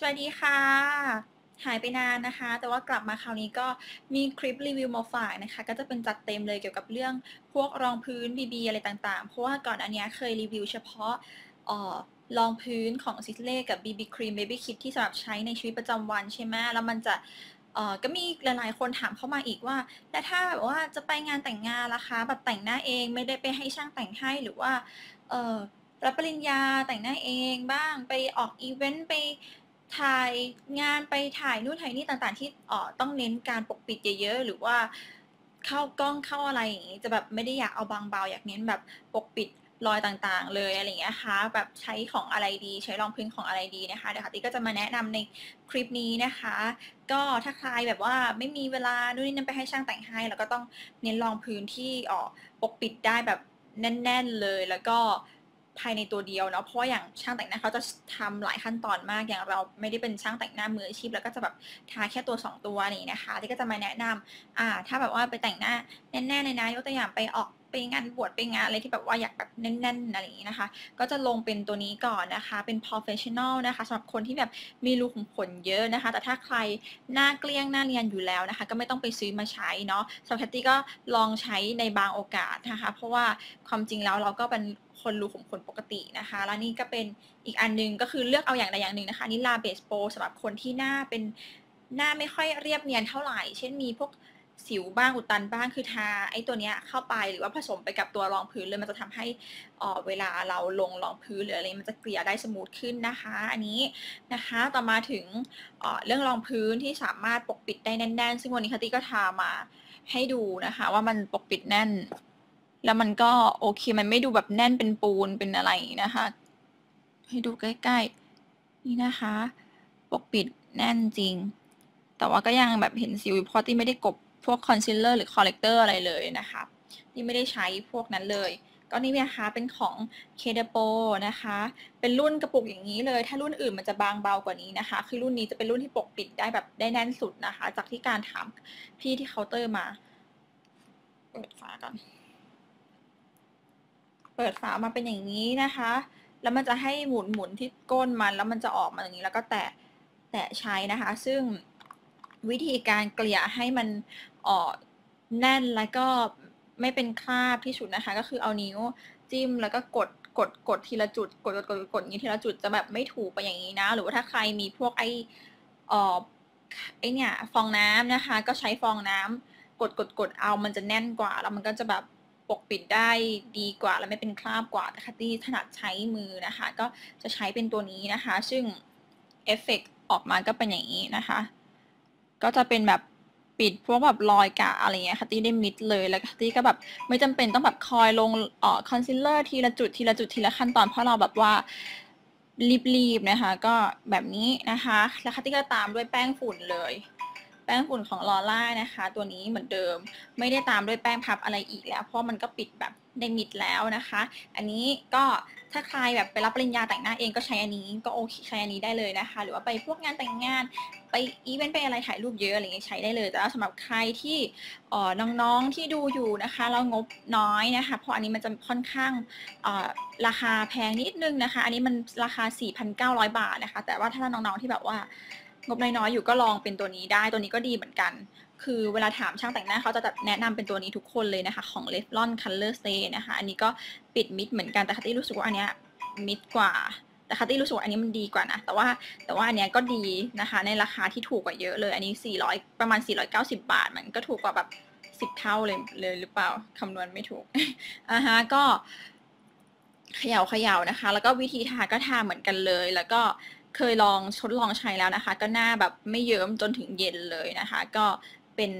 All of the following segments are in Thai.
สวัสดีค่ะ หายไปนานนะคะ แต่ว่ากลับมาคราวนี้ก็มีคลิปรีวิวมาฝากนะคะ ก็จะเป็นจัดเต็มเลยเกี่ยวกับเรื่องพวกรองพื้น BB อะไรต่างๆ เพราะว่าก่อนอันนี้เคยรีวิวเฉพาะออรองพื้นของซิสเล่กับ BB Cream Baby Kit ที่สำหรับใช้ในชีวิตประจำวันใช่ไหมแล้วมันจะก็มีหลายๆ คนถามเข้ามาอีกว่า แล้วถ้าแบบว่าจะไปงานแต่งงานล่ะคะ แบบแต่งหน้าเองไม่ได้ไปให้ช่างแต่งให้หรือว่ารับปริญญาแต่งหน้าเองบ้าง ไปออกอีเวนต์ไป ถ่ายงานไปถ่ายนู่นถ่ายนี่ต่างๆ ที่ออต้องเน้นการปกปิดเยอะๆหรือว่าเข้ากล้องเข้าอะไรอย่างงี้จะแบบไม่ได้อยากเอาบางเบาอยากเน้นแบบปกปิดรอยต่างๆ เลยอะไรอย่างเงี้ยค่ะแบบใช้ของอะไรดี ใช้รองพื้นของอะไรดีนะคะเดี๋ยวค่ะติ๊กก็จะมาแนะนำในคลิปนี้นะคะ ก็ถ้าใครแบบว่าไม่มีเวลานู่นนี่นั่นไปให้ช่างแต่งให้ แล้วก็ต้องเน้นรองพื้นที่เอ่อปกปิดได้แบบแน่น ๆเลยแล้วก็ ภายในตัวเดียวเนาะเพราะอย่างช่างแต่งหน้าเขาจะทำหลายขั้นตอนมากอย่างเราไม่ได้เป็นช่างแต่งหน้ามืออาชีพ แล้วก็จะแบบทาแค่ตัว 2 ตัวนี่นะคะที่ก็จะมาแนะนำอ่าถ้าแบบว่าไปแต่งหน้าแน่นๆเลยนะยกตัวอย่างไปออก งานบวชไปงานอะไรที่แบบว่าอยากแบบแน่นๆอะไรอย่างนี้นะคะ ก็จะลงเป็นตัวนี้ก่อนนะคะ เป็น professional นะคะสำหรับคนที่แบบมีรูขุมขนเยอะนะคะ แต่ถ้าใครหน้าเกลี้ยงหน้าเรียนอยู่แล้วนะคะ ก็ไม่ต้องไปซื้อมาใช้เนาะสำหรับแคตตี้ก็ลองใช้ในบางโอกาสนะคะ เพราะว่าความจริงแล้วเราก็เป็นคนรูขุมขนปกตินะคะ แล้วนี่ก็เป็นอีกอันนึงก็คือเลือกเอาอย่างใดอย่างหนึ่งนะคะนี่ลาเบสโปสำหรับคนที่หน้าเป็นหน้าไม่ค่อยเรียบเนียนเท่าไหร่ เช่นมีพวก สิวบ้างอุดตันบ้างคือทาไอ้ตัวเนี้ยเข้าไปหรือว่าผสมไปกับตัวรองพื้นเลยมันจะทำให้เอ่อเวลาเราลงรองพื้นหรืออะไรมันจะเกลี่ยได้สมูทขึ้นนะคะ อันนี้นะคะต่อมาถึงเอ่อเรื่องรองพื้นที่สามารถปกปิดได้แน่น ๆ ซึ่งวันนี้คติก็ทามาให้ดูนะคะ ว่ามันปกปิดแน่น แล้วมันก็โอเคมันไม่ดูแบบแน่นเป็นปูนเป็นอะไรนะคะ ให้ดูใกล้ๆนี่นะคะ ปกปิดแน่นจริง แต่ว่าก็ยังแบบเห็นสิวเพราะที่ไม่ได้กบ พวกคอนซีลเลอร์หรือคอลเลกเตอร์อะไรเลยนะคะที่ไม่ได้ใช้พวกนั้นเลยก็นี่นะคะเป็นของ k d p o นะคะ เป็นรุ่นกระปุกอย่างนี้เลย ถ้ารุ่นอื่นมันจะบางเบากว่านี้นะคะ คือรุ่นนี้จะเป็นรุ่นที่ปกปิดได้แบบได้แน่นสุดนะคะ จากที่การถามพี่ที่เคาน์เตอร์มา เปิดฝาก่อน เปิดฝามาเป็นอย่างนี้นะคะ แล้วมันจะให้หมุนหมุนที่ก้นมัน แล้วมันจะออกมาอย่างนี้ แล้วก็แตะแตะใช้นะคะ ซึ่งวิธีการเกลี่ยให้มัน ออกแน่นแล้วก็ไม่เป็นคราบที่สุดนะคะ ก็คือเอานิ้วจิ้มแล้วก็กดกดกดทีละจุด กดกดกดกดอย่างนี้ทีละจุดจะแบบไม่ถูกไปอย่างนี้นะ หรือว่าถ้าใครมีพวกไอเอ่อไอเนี่ยฟองน้ำนะคะ ก็ใช้ฟองน้ำกดกดกดเอามันจะแน่นกว่า แล้วมันก็จะแบบปกปิดได้ดีกว่าแล้วไม่เป็นคราบกว่าแต่คัตตี้ถนัดใช้มือนะคะ ก็จะใช้เป็นตัวนี้นะคะ ซึ่งเอฟเฟกออกมาก็เป็นอย่างนี้นะคะ ก็จะเป็นแบบ ปิดพวกแบบรอยกะอะไรเงี้ยคัตตี้ได้มิดเลยแล้วคัตตี้ก็แบบไม่จำเป็นต้องแบบคอยลงเอ่อคอนซีลเลอร์ทีละจุดทีละจุดทีละขั้นตอนเพราะเราแบบว่ารีบๆนะคะ ก็แบบนี้นะคะ แล้วคัตตี้ก็ตามด้วยแป้งฝุ่นเลย แป้งฝุ่นของลอร่านะคะ ตัวนี้เหมือนเดิมไม่ได้ตามด้วยแป้งพับอะไรอีกแล้ว เพราะมันก็ปิดแบบได้มิดแล้วนะคะ อันนี้ก็ถ้าใครแบบไปรับปริญญาแต่งหน้าเองก็ใช้อันนี้ก็โอเคใช้อันนี้ได้เลยนะคะ หรือว่าไปพวกงานแต่งงานไปอีเวนต์ไปอะไรถ่ายรูปเยอะอะไรเงี้ยใช้ได้เลย แต่ว่าสำหรับใครที่อ่อน้องๆที่ดูอยู่นะคะแล้วงบน้อยนะคะ เพราะอันนี้มันจะค่อนข้างราคาแพงนิดนึงนะคะ อันนี้มันราคา 4,900 บาทนะคะ แต่ว่าถ้าน้องๆที่แบบว่า งบน้อยๆอยู่ก็ลองเป็นตัวนี้ได้ตัวนี้ก็ดีเหมือนกัน คือเวลาถามช่างแต่งหน้าเขาจะแนะนำเป็นตัวนี้ทุกคนเลยนะคะ ของ Revlon Color Stay นะคะ อันนี้ก็ปิดมิดเหมือนกันแต่คัตตี้รู้สึกว่าอันเนี้ยมิดกว่า แต่คัตตี้รู้สึกว่าอันนี้มันดีกว่านะแต่ว่าแต่ว่าอันเนี้ยก็ดีนะคะ ในราคาที่ถูกกว่าเยอะเลย อันนี้ 400 ประมาณ 490 บาท มันก็ถูกกว่าแบบ10เท่าเลยเลยหรือเปล่าคำนวณไม่ถูกอ่าฮะก็เขย่าเขย่านะคะ แล้วก็วิธีทาก็ทาเหมือนกันเลย แล้วก็ เคยลองทดลองใช้แล้วนะคะ ก็หน้าแบบไม่เยิ้มจนถึงเย็นเลยนะคะ ก็เป็น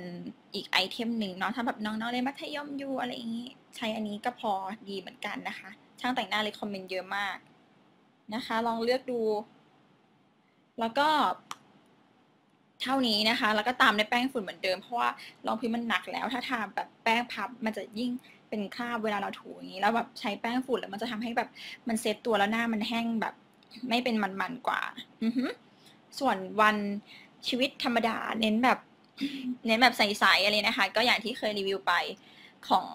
อีกไอเทมหนึ่งเนาะถ้าแบบน้องๆเรียนมัธยมอยู่อะไรอย่างนี้ใช้อันนี้ก็พอดีเหมือนกันนะคะ ช่างแต่งหน้าเลยคอมเมนต์เยอะมากนะคะ ลองเลือกดู แล้วก็ เท่านี้นะคะ แล้วก็ตามด้วยแป้งฝุ่นเหมือนเดิมเพราะว่ารองพื้นมันหนักแล้ว ถ้าทาแบบแป้งพับมันจะยิ่งเป็นคราบเวลาเราถูอย่างนี้ แล้วแบบใช้แป้งฝุ่นแล้วมันจะทำให้แบบมันเซตตัวแล้วหน้ามันแห้งแบบ ไม่เป็นมันๆกว่า อือฮึส่วนวันชีวิตธรรมดาเน้นแบบ เน้นแบบใสๆอะไรนะคะ ก็อย่างที่เคยรีวิวไปของ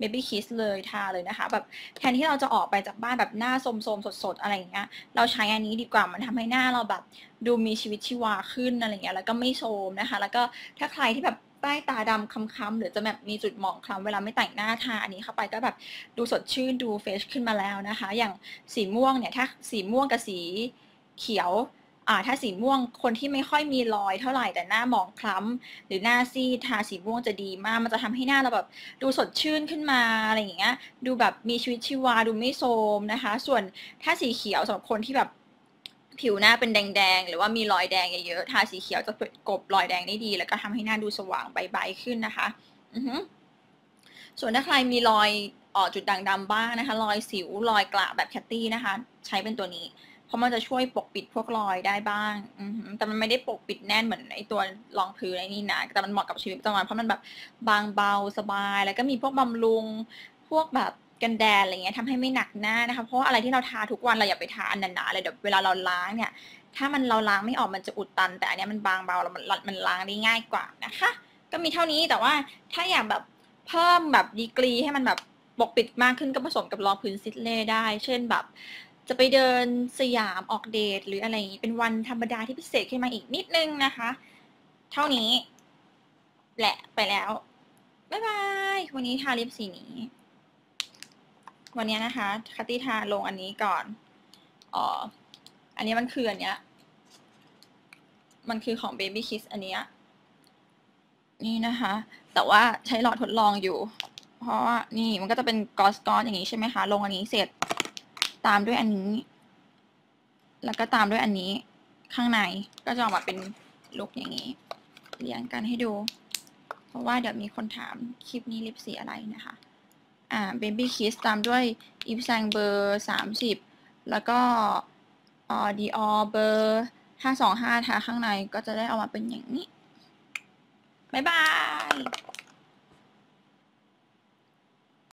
Baby Kiss เลยทาเลยนะคะ แบบแทนที่เราจะออกไปจากบ้านแบบหน้าโสมๆสดๆ อะไรอย่างเงี้ย เราใช้อันนี้ดีกว่ามันทำให้หน้าเราแบบ ดูมีชีวิตชีวาขึ้นอะไรเงี้ยแล้วก็ไม่โทมนะคะ แล้วก็ถ้าใครที่แบบใต้ตาดำค้ำๆหรือจะแบบมีจุดหมองคล้ำเวลาไม่แต่งหน้าทาอันนี้เข้าไปก็แบบดูสดชื่นดูเฟชขึ้นมาแล้วนะคะ อย่างสีม่วงเนี่ยถ้าสีม่วงกับสีเขียวอ่าถ้าสีม่วงคนที่ไม่ค่อยมีรอยเท่าไหร่แต่หน้าหมองคล้ำหรือหน้าซีดทาสีม่วงจะดีมากมันจะทำให้หน้าเราแบบดูสดชื่นขึ้นมาอะไรอย่างเงี้ยดูแบบมีชีวิตชีวาดูไม่โทรมนะคะ ส่วนถ้าสีเขียวสำหรับคนที่แบบ ผิวหน้าเป็นแดงๆ หรือว่ามีรอยแดงเยอะๆ ทาสีเขียวจะกบรอยแดงได้ดี แล้วก็ทำให้หน้าดูสว่างใบๆขึ้นนะคะ อือฮึส่วนถ้าใครมีรอยออจุดด่างดำบ้างนะคะ รอยสิว รอยกระแบบแคตตี้นะคะ ใช้เป็นตัวนี้ เพราะมันจะช่วยปกปิดพวกรอยได้บ้าง อือแต่มันไม่ได้ปกปิดแน่นเหมือนไอตัวรองพื้นไอนี่นะ แต่มันเหมาะกับชีวิตประจำวันเพราะมันแบบบางเบาสบาย แล้วก็มีพวกบำรุง พวกแบบ กันแดดอะไรเงี้ยทำให้ไม่หนักหน้านะคะ เพราะาอะไรที่เราทาทุกวันเราอย่าไปทาอันหนาๆเลยเดี๋ยวเวลาเราล้างเนี่ย ถ้ามันเราล้างไม่ออกมันจะอุดตัน แต่อันนี้มันบางเบาแล้วมันมันล้างได้ง่ายกว่านะคะ ก็มีเท่านี้แต่ว่าถ้าอยากแบบเพิ่มแบบดีกรีให้มันแบบปกปิดมากขึ้นก็ผสมกับรองพื้นซิดเล่ได้ เช่นแบบ จะไปเดินสยามออกเดทหรืออะไรอย่างนี้เป็นวันธรรมดาที่พิเศษขึ้นมาอีกนิดนึงนะคะ เท่านี้ แหละไปแล้วบ๊ายบายวันนี้ทาลิปสีนี้ วันนี้นะคะคัตตี้ทาลงอันนี้ก่อนอ๋ออันนี้มันคืออันเนี้ย มันคือของ Baby Kiss อันเนี้ย นี่นะคะ แต่ว่าใช้หลอดทดลองอยู่ เพราะว่านี่มันก็จะเป็นกอสก้อนอย่างนี้ใช่ไหมคะ ลงอันนี้เสร็จ ตามด้วยอันนี้ แล้วก็ตามด้วยอันนี้ ข้างใน ก็จะออกมาเป็นลุคอย่างนี้ เรียงกันให้ดู เพราะว่าเดี๋ยวมีคนถามคลิปนี้ลิปสีอะไรนะคะ อ่า Baby Kiss ตามด้วย i p s a n g เบอร์สามสิบแล้วก็ออดีอเบอร์ห้าสองห้าทาข้างในก็จะได้ออกมาเป็นอย่างนี้ บ๊ายบาย